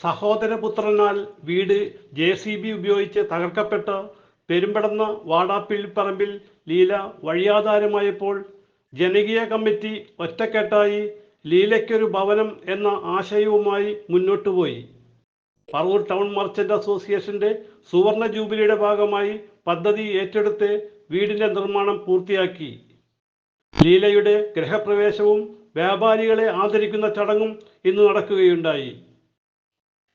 സഹോദരപുത്രനാൽ വീട് J C B ഉപയോഗിച്ച് തകർക്കപ്പെട്ട പെരുമ്പടന്ന വാടാപ്പിള്ളിപ്പറമ്പിൽ ലീല വഴിയാധാരമായപ്പോൾ ജനകീയ കമ്മിറ്റി ഒറ്റക്കെട്ടായി ലീലയ്ക്കൊരു ഭവനം എന്ന ആശയവുമായി മുന്നോട്ടു പോയി. പറവൂർ ടൗൺ മർച്ചന്റ് അസോസിയേഷന്റെ സുവർണ ജൂബിലിയുടെ ഭാഗമായി പദ്ധതി ഏറ്റെടുത്ത് വീടിന്റെ നിർമ്മാണം പൂർത്തിയാക്കി. ലീലയുടെ ഗൃഹപ്രവേശവും വ്യാപാരികളെ ആദരിക്കുന്ന ചടങ്ങും ഇന്ന് നടക്കുകയുണ്ടായി.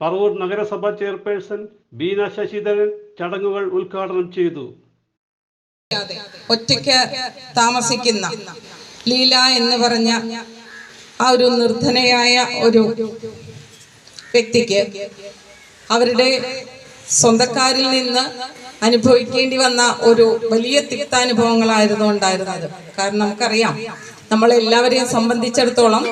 പറവൂർ നഗരസഭ ചെയർപേഴ്സൺ ബീന ശശിധരൻ ചടങ്ങുകൾ ഉദ്ഘാടനം ചെയ്തു. ഒറ്റയ്ക്ക് താമസിക്കുന്ന ലീല എന്ന് പറഞ്ഞ ആ ഒരു നിർധനയായ ഒരു വ്യക്തിക്ക് അവരുടെ സ്വന്തക്കാരിൽ നിന്ന് അനുഭവിക്കേണ്ടി വന്ന ഒരു വലിയ തിക്താനുഭവങ്ങളായിരുന്നു ഉണ്ടായിരുന്നത്. കാരണം നമുക്കറിയാം നമ്മളെല്ലാവരെയും സംബന്ധിച്ചിടത്തോളം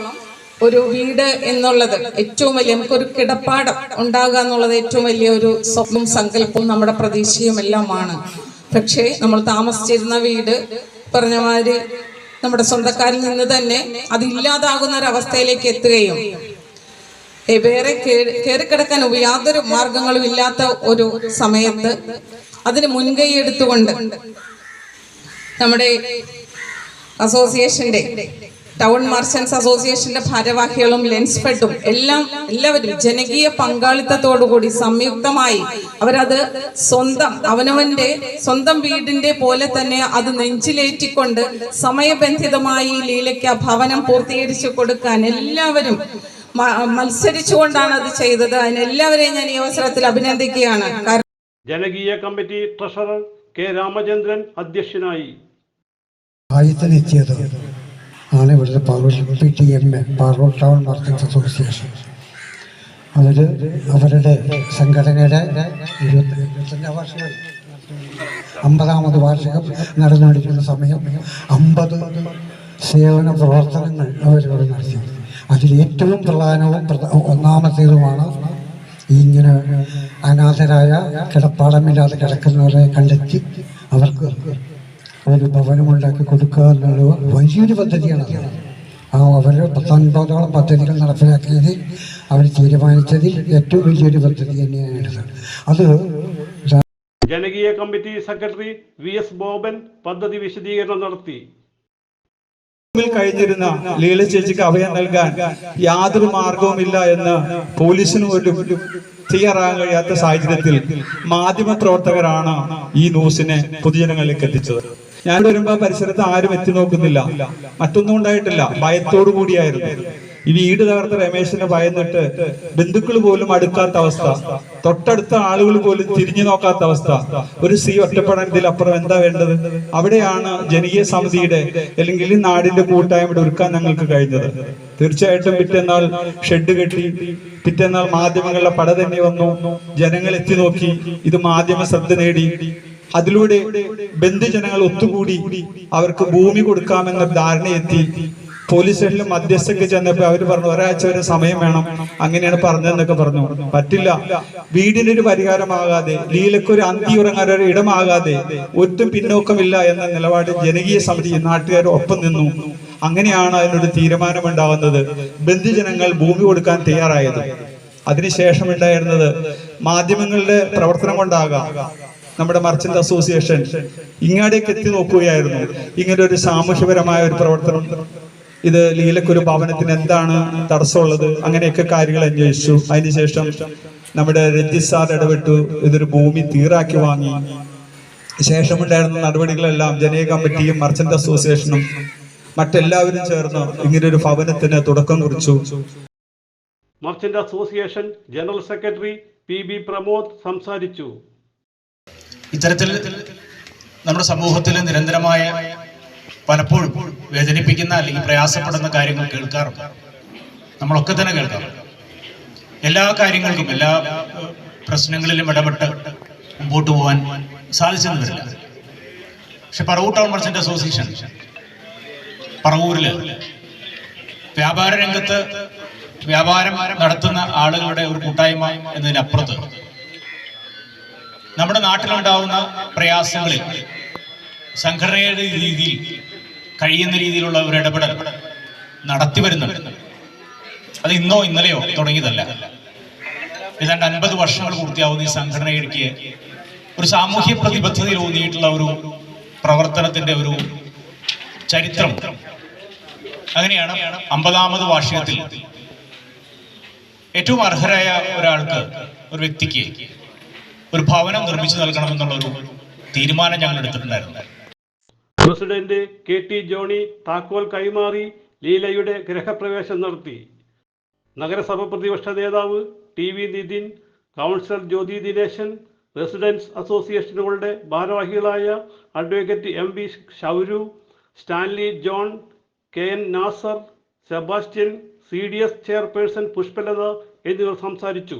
ഒരു വീട് എന്നുള്ളത് ഏറ്റവും വലിയ നമുക്കൊരു കിടപ്പാടം ഉണ്ടാകുക എന്നുള്ളത് ഏറ്റവും വലിയ ഒരു സ്വപ്നം സങ്കല്പവും നമ്മുടെ പ്രതീക്ഷയും എല്ലാമാണ് പക്ഷേ നമ്മൾ താമസിച്ചിരുന്ന വീട് പറഞ്ഞ മാതിരി നമ്മുടെ സ്വന്തക്കാരിൽ നിന്ന് തന്നെ അതില്ലാതാകുന്ന ഒരവസ്ഥയിലേക്ക് എത്തുകയും വേറെ കയറിക്കിടക്കാൻ യാതൊരു മാർഗങ്ങളും ഇല്ലാത്ത ഒരു സമയത്ത് അതിന് മുൻകൈ എടുത്തുകൊണ്ട് നമ്മുടെ അസോസിയേഷന്റെ ടൗൺ മർച്ചൻസ് അസോസിയേഷന്റെ ഭാരവാഹികളും ലെൻസ്ഫെഡും എല്ലാം എല്ലാവരും ജനകീയ പങ്കാളിത്തത്തോടുകൂടി സംയുക്തമായി അവരത് സ്വന്തം അവനവന്റെ സ്വന്തം വീടിന്റെ പോലെ തന്നെ അത് നെഞ്ചിലേറ്റിക്കൊണ്ട് സമയബന്ധിതമായി ലീലയ്ക്ക് ആ ഭവനം പൂർത്തീകരിച്ചു കൊടുക്കാൻ എല്ലാവരും മത്സരിച്ചുകൊണ്ടാണ് അത് ചെയ്തത്. അതിനെല്ലാവരെയും ഞാൻ ഈ അവസരത്തിൽ അഭിനന്ദിക്കുകയാണ്. ജനകീയ കമ്മിറ്റി ട്രഷറർ കെ രാമചന്ദ്രൻ അധ്യക്ഷനായി. ആദ്യത്തിനെത്തിയത് ആണ് ഇവിടുത്തെ Paroor P T M A Paroor town market association അവർ അവരുടെ സംഘടനയുടെ ഇരുപത്തി ഇരുപത്തഞ്ചാം വാർഷികം അമ്പതാമത് വാർഷികം നടന്നുകൊണ്ടിരിക്കുന്ന സമയം അമ്പത് സേവന പ്രവർത്തനങ്ങൾ അവരിവിടെ നടത്തി. അതിൽ ഏറ്റവും പ്രധാനവും പ്രധ- ഒന്നാമത്തേതുമാണ് ഇങ്ങനെ അനാഥരായ കിടപ്പാടമില്ലാതെ കിടക്കുന്നവരെ കണ്ടെത്തി അവർക്ക് ഒരു ഭവനമുണ്ടാക്കി കൊടുക്കുക എന്നുള്ള വലിയൊരു പദ്ധതിയാണ്. ആ അവർ പത്തൊൻപതോളം പദ്ധതികൾ നടപ്പിലാക്കിയത് അവർ തീരുമാനിച്ചതിൽ ഏറ്റവും വലിയൊരു പദ്ധതി തന്നെയാണ് അത് ജനകീയ committee secretary V S Boban പദ്ധതി വിശദീകരണം നടത്തി. കഴിഞ്ഞിരുന്ന ലീല ചേച്ചിക്ക് അഭയം നൽകാൻ യാതൊരു മാർഗവുമില്ല എന്ന് പോലീസിന് പോലും തയ്യാറാകാൻ കഴിയാത്ത സാഹചര്യത്തിൽ മാധ്യമ പ്രവർത്തകരാണ് ഈ ന്യൂസിനെ പൊതുജനങ്ങളിലേക്ക് എത്തിച്ചത്. ഞാൻ വരുമ്പോ പരിസരത്ത് ആരും എത്തി നോക്കുന്നില്ല. മറ്റൊന്നും ഉണ്ടായിട്ടില്ല. ഭയത്തോടു കൂടിയായിരുന്നു. ഈ വീട് തകർത്ത രമേശിനെ ഭയന്നിട്ട് ബന്ധുക്കൾ പോലും അടുക്കാത്ത അവസ്ഥ. തൊട്ടടുത്ത ആളുകൾ പോലും തിരിഞ്ഞു നോക്കാത്ത അവസ്ഥ. ഒരു സ്ത്രീ ഒറ്റപ്പെടാൻ ഇതിലപ്പുറം എന്താ വേണ്ടത്? അവിടെയാണ് ജനകീയ സമിതിയുടെ അല്ലെങ്കിൽ നാടിന്റെ കൂട്ടായ്മയുടെ ഒരുക്കാൻ ഞങ്ങൾക്ക് കഴിഞ്ഞത്. തീർച്ചയായിട്ടും പിറ്റേന്നാൾ ഷെഡ് കെട്ടി പിറ്റേന്നാൾ മാധ്യമങ്ങളുടെ പട തന്നെ വന്നു. ജനങ്ങൾ എത്തി നോക്കി. ഇത് മാധ്യമ ശ്രദ്ധ നേടി. അതിലൂടെ ബന്ധുജനങ്ങൾ ഒത്തുകൂടി അവർക്ക് ഭൂമി കൊടുക്കാമെന്ന ധാരണയെത്തി. പോലീസ് സ്റ്റേഷനിൽ മധ്യസ്ഥക്ക് ചെന്നപ്പോ അവർ പറഞ്ഞു ഒരാഴ്ച വരെ സമയം വേണം. അങ്ങനെയാണ് പറഞ്ഞതെന്നൊക്കെ പറഞ്ഞു. പറ്റില്ല. വീടിന് ഒരു പരിഹാരമാകാതെ ലീലക്കൊരു അന്തി ഉറങ്ങാൻ ഒരു ഇടമാകാതെ ഒട്ടും പിന്നോക്കമില്ല എന്ന നിലപാട് ജനകീയ സമിതി നാട്ടുകാർ ഒപ്പം നിന്നു. അങ്ങനെയാണ് അതിനൊരു തീരുമാനമുണ്ടാകുന്നത്. ബന്ധുജനങ്ങൾ ഭൂമി കൊടുക്കാൻ തയ്യാറായത്. അതിനുശേഷം ഉണ്ടായിരുന്നത് മാധ്യമങ്ങളുടെ പ്രവർത്തനം കൊണ്ടാകാം. നമ്മുടെ മർച്ചന്റ് അസോസിയേഷൻ ഇങ്ങാടേക്ക് എത്തി നോക്കുകയായിരുന്നു. ഇങ്ങനെ ഒരു സാമൂഹ്യപരമായ ഒരു പ്രവർത്തനം. ഇത് ലീലക്കൊരു ഭവനത്തിന് എന്താണ് തടസ്സമുള്ളത്? അങ്ങനെയൊക്കെ കാര്യങ്ങൾ അന്വേഷിച്ചു. അതിനുശേഷം നമ്മുടെ രഞ്ജിത് സാർ ഇടപെട്ടു. ഇതൊരു ഭൂമി തീറാക്കി വാങ്ങി. ശേഷമുണ്ടായിരുന്ന നടപടികളെല്ലാം ജനീയ കമ്മിറ്റിയും മർച്ചന്റ് അസോസിയേഷനും മറ്റെല്ലാവരും ചേർന്ന് ഇങ്ങനെ ഒരു ഭവനത്തിന് തുടക്കം കുറിച്ചു. Merchant association general secretary P B Pramod സംസാരിച്ചു. ഇത്തരത്തിൽ നമ്മുടെ സമൂഹത്തിൽ നിരന്തരമായ പലപ്പോഴും വേദനിപ്പിക്കുന്ന അല്ലെങ്കിൽ പ്രയാസപ്പെടുന്ന കാര്യങ്ങൾ കേൾക്കാറുണ്ട്. നമ്മളൊക്കെ തന്നെ കേൾക്കാറുണ്ട് എല്ലാ കാര്യങ്ങൾക്കും എല്ലാ പ്രശ്നങ്ങളിലും ഇടപെട്ട് മുമ്പോട്ട് പോകാൻ സാധിച്ചെന്ന് വരില്ല പക്ഷെ പറവൂർ ടൗൺ മർച്ചന്റ് അസോസിയേഷൻ പറവൂരിൽ വ്യാപാര രംഗത്ത് വ്യാപാരം നടത്തുന്ന ആളുകളുടെ ഒരു കൂട്ടായ്മ എന്നതിനപ്പുറത്ത് നമ്മുടെ നാട്ടിലുണ്ടാവുന്ന പ്രയാസങ്ങളിൽ സംഘടനയുടെ രീതിയിൽ കഴിയുന്ന രീതിയിലുള്ള ഒരു ഇടപെടൽ നടത്തി വരുന്നുണ്ട്. അത് ഇന്നോ ഇന്നലെയോ തുടങ്ങിയതല്ല. ഏതാണ്ട് അൻപത് വർഷങ്ങൾ പൂർത്തിയാവുന്ന ഈ സംഘടനയ്ക്ക് ഒരു സാമൂഹ്യ പ്രതിബദ്ധതയിൽ ഊന്നിയിട്ടുള്ള ഒരു പ്രവർത്തനത്തിന്റെ ഒരു ചരിത്രം. അങ്ങനെയാണ് അമ്പതാമത് വാർഷികത്തിൽ ഏറ്റവും അർഹരായ ഒരാൾക്ക് ഒരു വ്യക്തിക്ക് ഒരു ഭവനം നിർമ്മിച്ചു നൽകണമെന്നുള്ള ഒരു തീരുമാനം ഞങ്ങൾ എടുത്തിട്ടുണ്ടായിരുന്നു. പ്രസിഡന്റ് കെ ടി ജോണി താക്കോൽ കൈമാറി ലീലയുടെ ഗൃഹപ്രവേശം നടത്തി. നഗരസഭ പ്രതിപക്ഷ നേതാവ് T V Nithin councillor Jyothi Dineshan residents അസോസിയേഷനുകളുടെ ഭാരവാഹികളായ advocate M V Shouru Stanley John K N Nasar Sebastian C D S chairperson Pushpalatha എന്നിവർ സംസാരിച്ചു.